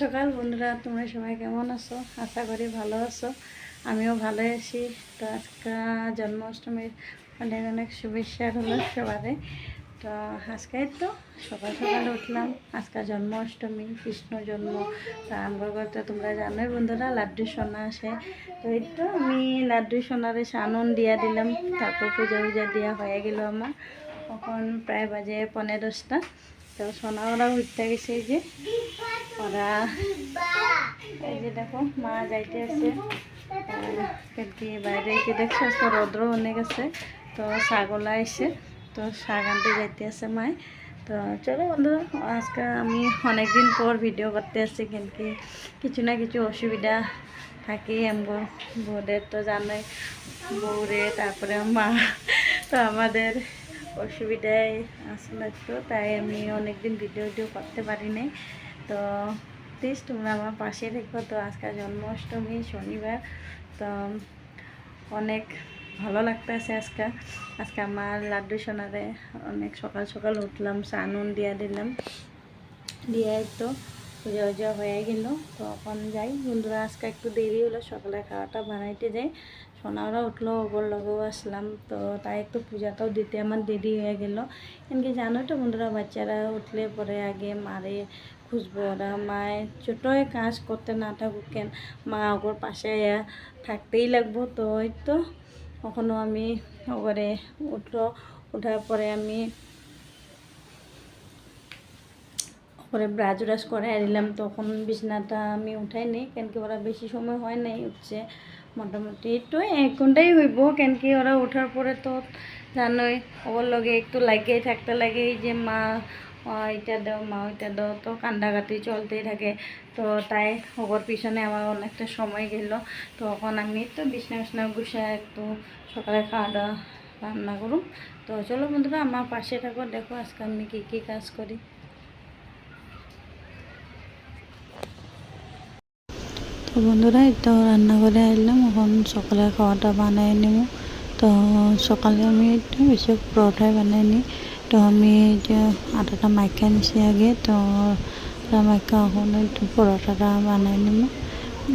সকাল, বন্ধুরা, তোমরা সবাই কেমন আছো? আশা করি ভালো আছো। আমিও ভালো আছি। তো আজকে জন্মাষ্টমীর অনেক অনেক শুভেচ্ছা হলো সবারে। তো আজকে তো সকাল সকালে উঠলাম। আজকে জন্মাষ্টমী, কৃষ্ণ জন্ম। তা আমার তোমরা জানোই বন্ধুরা, লাড্ডু সোনা আসে। তো এই তো আমি লাড্ডু সোনারে সানন দিয়া দিলাম। তারপর পূজা উজা দেওয়া হয়ে গেল আমার। এখন প্রায় বাজে পনেরো দশটা তো সোনা ওরা উঠতে গেছে যে। ওরা এই যে দেখো, মা যাইতে আছে। কি বাইরে যে দেখছ, আজকে রৌদ্র অনেক আছে। তো ছাগলা এসে তো শাক আনতে যাইতে আছে মায়। তো চলো বন্ধুরা, আজকে আমি অনেকদিন পর ভিডিও করতে আসছি কিন্তু কিছু না কিছু অসুবিধা থাকে আমগো বউদের। তো জানোই, বউরে, তারপরে মা। তো আমাদের অসুবিধায় আসলে একটু তাই আমি অনেকদিন ভিডিও ভিডিও করতে পারি নাই। তো প্লিজ তোমরা আমার পাশে থেকো। তো আজকে জন্মাষ্টমী, শনিবার। তো অনেক ভালো লাগতেছে আজকে। আজকে আমার লাড্ডু সোনারে অনেক সকাল সকাল উঠলাম, সানুন দিয়া দিলাম। দিয়ে তো পূজা উজা হয়ে গেল। তো এখন যাই। বন্ধুরা, আজকে একটু দেরি হলো, সকালে খাওয়াটা বানাইতে যাই। সোনারা উঠল ওগর লগেও আসলাম। তো তাই একটু পূজাটাও দিতে আমার দেরি হয়ে গেল। এমনি জানো তো বন্ধুরা, বাচ্চারা উঠলে পরে আগে মারে খুঁজবো ওরা মায়ে ছোটোই কাজ করতে না থাকুক কেন, মা ওগর পাশে থাকতেই লাগবো। তো ওই তো, কখনো আমি ওগরে উঠল, ওঠার পরে আমি পরে ব্রাজ ব্রাজ করে দিলাম। তখন বিছনাটা আমি উঠাই নেই, কেন কি ওরা বেশি সময় হয় নাই উঠছে। মোটামুটি একটু এক ঘন্টাই হইব, কেন কি ওরা ওঠার পরে তো জানোই, ওর লগে একটু লাগিয়ে থাকতে লাগে, এই যে মা এটা দাও, মা, ওইটা দাও। তো কান্দাকাটি চলতেই থাকে। তো তাই ওর পিছনে আমার অনেকটা সময় গেল। তো এখন আমি তো বিছনা বিছনা গুছা একটু সকালে খাওয়া দাওয়া রান্না করুম। তো চলো বন্ধুরা, আমার পাশে থাকো। দেখো আজকে আমি কী কী কাজ করি। তো বন্ধুরা এই তো রান্নাঘরে আসলাম এখন সকালে খাওয়াটা বানাই নিব। তো সকালে আমি একটু বেশি পরোটাই বানাই নিই তো আমি যে আটাটা মাইকা নিছি আগে তো মাইকা এখন একটু পরোটাটা বানাই নিব।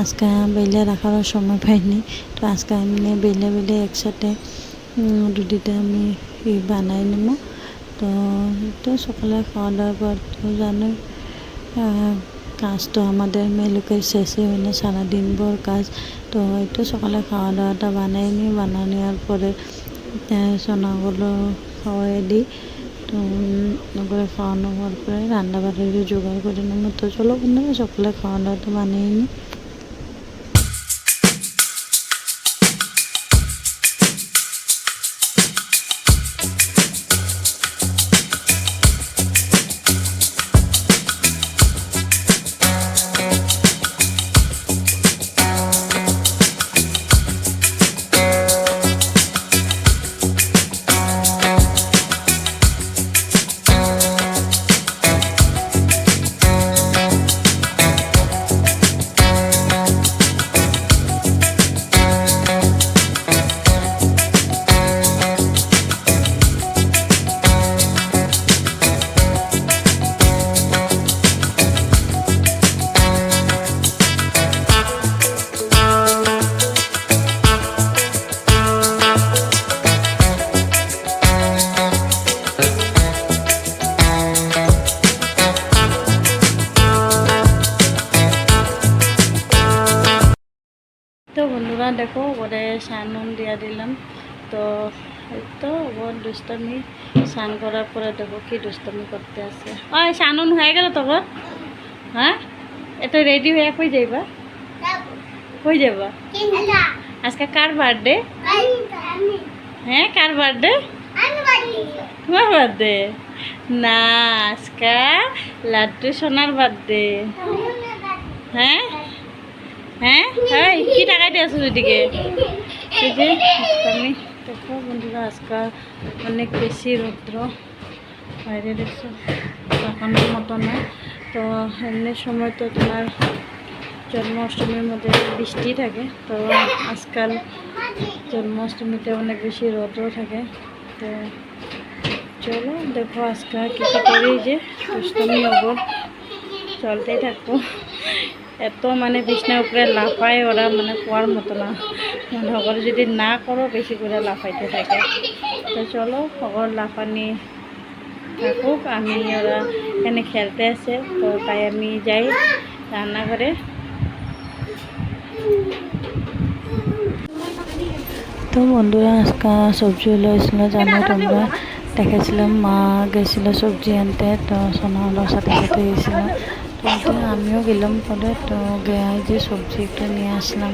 আজকে বেলে রাখারও সময় পাইনি তো আজকে আমি বেলে বেলে একসাথে রুটিটা আমি বানাই নিব। তো তো সকালে খাওয়া দাওয়ার পর তো আহ, কাজ তো আমাদের মেয়ে শেষে হয় না সারাদিন ভর কাজ। তো একটু সকালে খাওয়া দাওয়াটা বানাই নিই বানা নেওয়ার পরে সোনাগুলো খাওয়াই দিই। তো ওগুলো খাওয়ানো হওয়ার পরে রান্না বাড়ির জোগাড় করে নেব। তো চলো বন্ধুরা, সকালে খাওয়া দাওয়াটা বানিয়ে নিই সানুন দিয়া দিলাম। তো তো ওর দুষ্টমি। স্নান করার পরে দেখো কি দুষ্টমি করতে আছে। ওই সানুন হয়ে গেল তো গো? হ্যাঁ এটা রেডি হয়ে কই যাইবা? কই যাবা আজকে কার বার্থডে হ্যাঁ কার বার্থডে তোমার বার্থডে না, আজকে লাড্ডু সোনার বার্থডে হ্যাঁ? হ্যাঁ? হ্যাঁ কি টাকা দিয়ে আসো ওইদিকে যে, আমি দেখো বন্ধুরা, আজকে অনেক বেশি রৌদ্র। বাইরে দেখছ এখনের মতো না। তো এমনি সময় তো তোমার জন্মাষ্টমীর মধ্যে বৃষ্টি থাকে। তো আজকাল জন্মাষ্টমীতে অনেক বেশি রৌদ্র থাকে। তো চলো, দেখো আজকে কী কী করি যে অষ্টমী হব চলতেই থাকব। এত মানে বিছনার উপরে লাফায় ওরা মানে কোয়ার মতো না। মনে সকলে যদি না করো, বেশি করে লাফাইতে থাকে। তো চলো সকল লাফানি থাকুক। আমি ওরা এখানে খেলতে আসে তো তাই আমি যাই রান্নাঘরে। তো বন্ধুরা, আজকে সবজি হলো, এসেছিল জানো, তোমরা দেখেছিলাম মা গেছিল সবজি আনতে, তো সোনা হলো সাথে সাথে গেছিল আমিও গেলাম পরে, তো গিয়ে যে সবজি একটু নিয়ে আসলাম।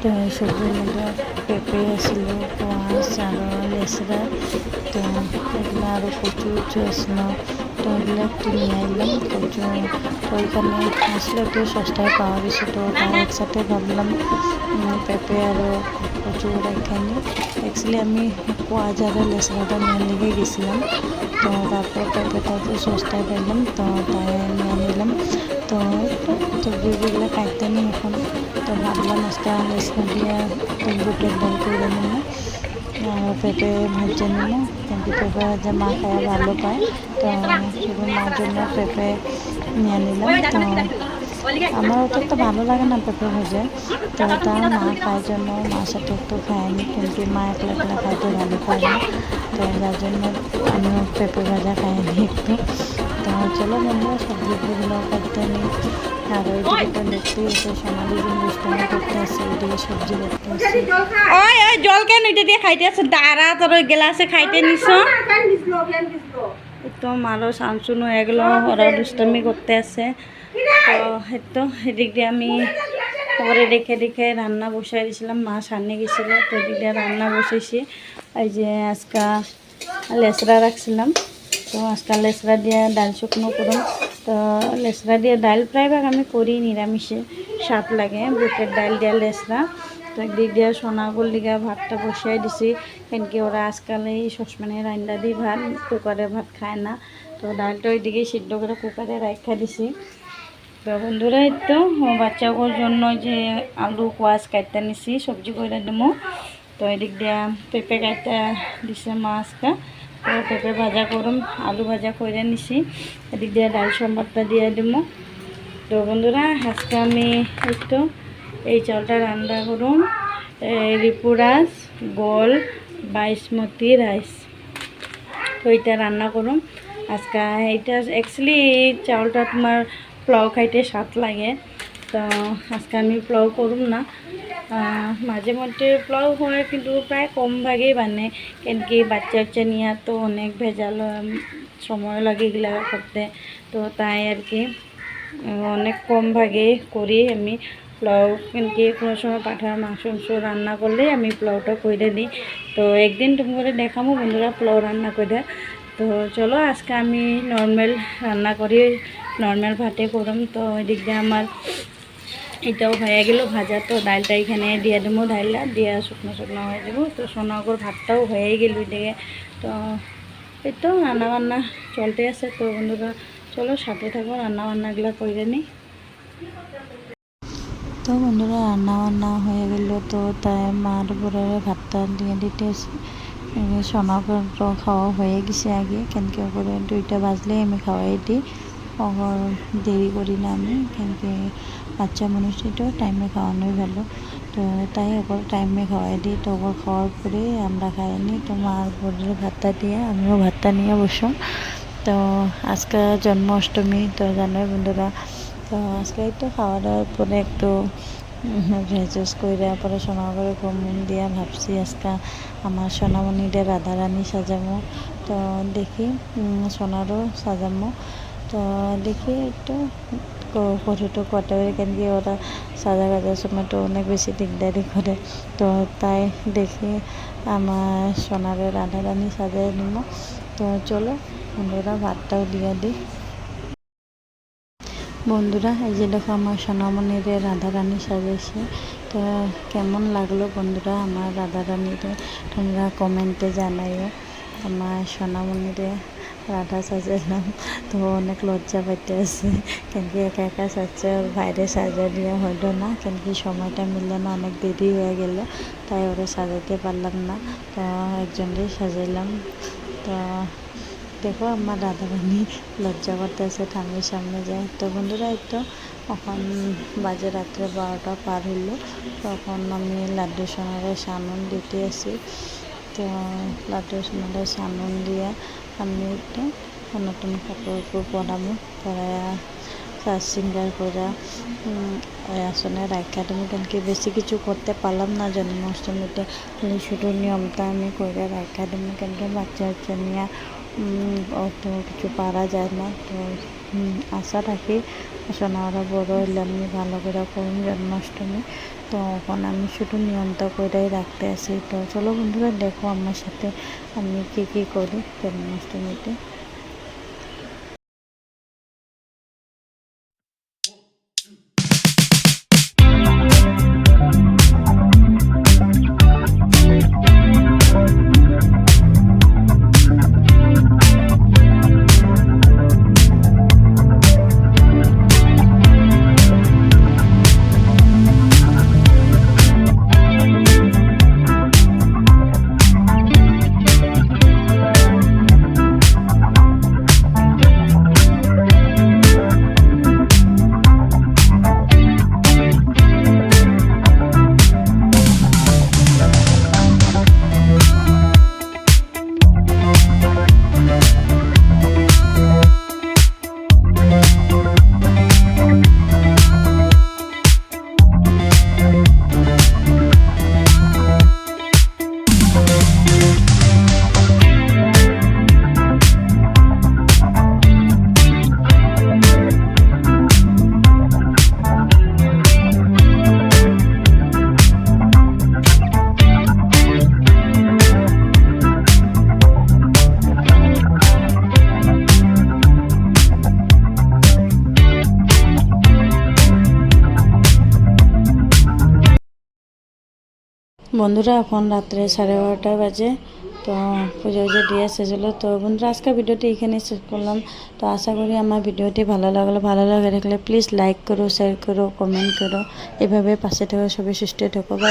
তো এই সবজির মধ্যে পেঁপে আসলো, কোয়াশ আর লেসরা, তো এগুলো আরও কচু উচু আসলো তো এগুলো একটু নিয়ে এলাম কচু তো ওইখানে আসলে একটু সস্তায় পাওয়া গেছে, তো তাই একসাথে ভাবলাম পেঁপে আরও প্রচুর এখানে। অ্যাকচুয়ালি আমি কোয়াজ আর লেসরাটা নিয়ে লেগে গেছিলাম, তো তারপর পেঁপেটা তো সস্তায় পেলাম তো তাই নিয়ে নিলাম তো সবজিগুলো খাইতে নিই এখন। তো ভাবলাম আজকে লেসরা দিয়ে বুটের ডাল করে নিলাম পেঁপে ভাজে নিলাম কিন্তু পেঁপে ভাজা মা খাওয়া ভালো পায়, তো শুধু মার জন্য পেঁপে নিয়ে নিলাম তো আমার অত তো ভালো লাগে না পেঁপে ভাজা। তো তাও মা খাওয়ার জন্য মার সাথে একটু খায়নি কিন্তু মা একলা একলা খাইতে ভালো পায় না। তো যার জন্য আমিও পেঁপে ভাজা খাইনি একটু। তো চলো বন্ধুরা সবজিগুলো কাটতে নিই আর ওইদিকে তো দেখতেই এসে সোনালি করতে আসছে ওইদিকে সবজি করতে আসছে। ওই ওই জল কেন এটা দিয়ে খাইতে আছে দাঁড়া তোর ওই গ্লাসে খাইতে নিছ। তো মারো শামসুন হয়ে গেল ওরা দুষ্টামি করতে আছে তো তো এদিক দিয়ে আমি পরে রেখে রেখে রান্না বসাই দিয়েছিলাম মা সামনে গেছিল তো এদিক দিয়ে রান্না বসেছি এই যে আজকা লেসরা রাখছিলাম। তো আজকা লেসরা দিয়ে ডাল শুকনো করুন। তো লেসরা দিয়ে ডাল প্রায়ভাগ আমি করি, নিরামিষে স্বাদ লাগে। বুটের ডাল দিয়ে লেসরা। তো একদিক দিয়ে সোনাগুল দিকে ভাতটা বসিয়ে দিছি। কেনকি ওরা আজকাল এই সসমানে রান্না দিই ভাত, কুকারে ভাত খায় না। তো ডালটা ওইদিকে সিদ্ধ করে কুকারে রাখা দিছি। তো বন্ধুরা তো বাচ্চাগুলোর জন্য যে আলু, কোয়াশ কাটতে নিছি, সবজি করে দেবো। তো এদিক দিয়ে পেঁপে কাটতে দিছে মাছটা তো পেঁপে ভাজা করুম আলু ভাজা করে নিছি। এদিক দিয়ে ডাল সম্বারটা দিয়ে দেবো। তো বন্ধুরা, আজকে আমি একটু এই চালটা রান্না এই রিপুরাস গোল, বাইসমতি রাইস। তো এটা রান্না করুম আজকে এইটা অ্যাকচুয়ালি এই চাউলটা তোমার পোলাও খাইতে স্বাদ লাগে। তো আজকে আমি পোলাও করুম না। মাঝে মধ্যে পোলাও হয়, কিন্তু প্রায় কম ভাগেই বানে। কেন কি বাচ্চা বাচ্চা নিয়ে তো অনেক ভেজাল সময় লাগে এগুলা করতে তো তাই আর কি অনেক কম ভাগে করি আমি পোলাও। কিন্তু কোনো সময় পাঠার মাংস মাংস রান্না করলে আমি পোলাওটা করে দিই তো একদিন তুমি করে দেখাবো বন্ধুরা পোলাও রান্না করে তো চলো, আজকে আমি নর্মাল রান্না করি নর্মাল ভাতে করুম তো ওই দিক দিয়ে আমার এটাও হয়ে গেল ভাজা। তো ডালটা এখানে দিয়ে দেবো ডালটা দিয়ে শুকনো শুকনো হয়ে যাব। তো সোনাগর ভাতটাও হয়ে গেল ওইদিকে তো এই তো রান্না বান্না চলতে আছে। তো বন্ধুরা, চলো সাথে থাকো রান্না বান্নাগুলো করে নিই। তো বন্ধুরা রান্না বান্না হয়ে গেল। তো তাই মার উপরে ভাতটা দিয়ে দিতে সোনাকে তো খাওয়া হয়ে গেছে আগে। কেনকে করে দুইটা বাজলে আমি খাওয়াই দিই। দেরি করি না আমি, কেনকে বাচ্চা মানুষটি তো টাইমে খাওয়ানোই ভালো। তো তাই ওপর টাইমে খাওয়াই দিই, তো ওপর খাওয়ার পরে আমরা খাই নিই তো মার উপরে ভাতটা দিয়ে আমিও ভাতটা নিয়ে বসলাম। তো আজকে জন্মাষ্টমী, তো জানোই বন্ধুরা, তো আজকে তো খাওয়া দাওয়ার পরে একটু ভেজেস করে পরে সোনা করে ঘুম দিয়া ভাবছি আজকে আমার সোনামণিদের রাধারানী সাজাবো তো দেখি সোনারও সাজাবো তো দেখি একটু ফটোটো কটা কেন কি ওরা সাজা গাজার সময় তো অনেক বেশি দিকদারি করে। তো তাই দেখি আমার সোনারে রাধারানী সাজাই নিব। তো চলো বন্ধুরা, ভাতটাও দিয়ে দিই। বন্ধুরা, এই যে দেখো আমার সোনামণিরে রাধারানী সাজাইছে। তো কেমন লাগল বন্ধুরা আমার রাধারানীরে তোমরা কমেন্টে জানাইও। আমার সোনামণিরে রাধা সাজালাম তো অনেক লজ্জা পাইতে আছে। কেন কি একা একা সাজছে, ওর বাইরে সাজা দেওয়া হলো না। কেন কি সময়টা মিললো না, অনেক দেরি হয়ে গেল। তাই ওরা সাজাতে পারলাম না। তো একজনকে সাজাইলাম। তো দেখো আমার দাদা রানী লজ্জা করতেছে ঠাম্মির সামনে যায়। তো বন্ধুরা তো এখন বাজে রাত্রে বারোটা পার হইল। তখন আমি লাড্ডু সোনারে সানন দিতে আসি। তো লাড্ডু সোনারে সানন দিয়ে আমি একটু নতুন কাপড় উপর পরামো পরায়া সিঙ্গার করা আসনে রাখা তুমি কালকে বেশি কিছু করতে পারলাম না, জন্মাষ্টমীতে খালি শুধু নিয়মটা আমি করে রাখা তুমি কালকে বাচ্চা বাচ্চা নিয়ে অত কিছু পারা যায় না। তো আশা রাখি সোনারা বড় হইলে আমি ভালো করে করুন জন্মাষ্টমী। তো এখন আমি শুধু নিয়মটা করেই রাখতে আসি তো চলো বন্ধুরা, দেখো আমার সাথে আমি কী কী করি। জন্মাষ্টমীতে বন্ধুরা, এখন রাত্রে সাড়ে বারোটা বাজে। তো পুজো পুজো দিয়ে এসেছিল, তো বন্ধুরা আজকে ভিডিওটি এখানেই শেষ করলাম। তো আশা করি আমার ভিডিওটি ভালো লাগল। ভালো লাগে থাকলে প্লিজ লাইক করো শেয়ার করো কমেন্ট করো। এভাবে পাশে থেকো সবাই সুস্থ থাকো। বা